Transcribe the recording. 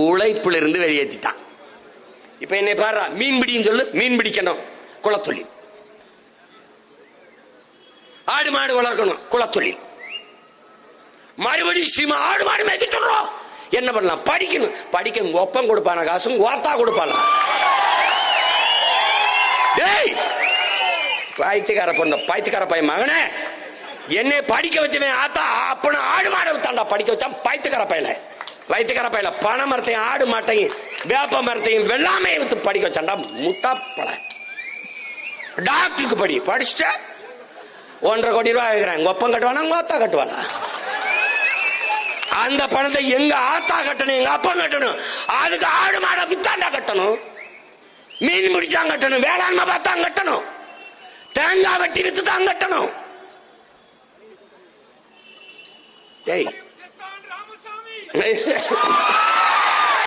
உழைப்புல இருந்து வெளியேற்றிட்டான். இப்ப என்னை பாரு மீன் பிடின்னு சொல்லு மீன் பிடிக்கணும் குளத்தொழில் ஆடு மாடு வளர்க்கணும் குளத்தொழில் மறுபடியும் சீமா ஆடு மாடு மேய்க்க சொல்றோம். என்ன பண்ணலாம்? படிக்கணும். படிக்க ஒப்பம் கொடுப்பான காசும் கோத்தா கொடுப்பானா? டேய்! பாய்த்துக்கார பொண்ணு பாய்த்துக்கார பையன் மகனே. என்னை படிக்க வச்சவன் ஆத்தா அப்பன ஆடு மாடு தாண்டா படிக்க வச்சான் பாய்த்துக்கார பையனை. பாய்த்துக்கார பையில பனை மரத்தையும் ஆடு மாட்டையும் வேப்ப மரத்தையும் வெள்ளாமையை வித்து படிக்க வச்சாண்டா முட்டாப்பழ. டாக்டருக்கு படி படிச்சுட்ட ஒன்றரை கோடி ரூபாய் கேட்கிறேன் ஒப்பம் கட்டுவானா உங்க ஆத்தா கட்டுவானா? அந்த பணத்தை எங்க ஆத்தா கட்டணும் எங்க அப்பா கட்டணும்? அதுக்கு ஆடு மாடை வித்தாண்டா கட்டணும்? மீன் பிடிச்சா கட்டணும் வேளாண்மை பார்த்தா கட்டணும். தேங்காய் வெட்டி வித்து தான் கட்டணும் டேய்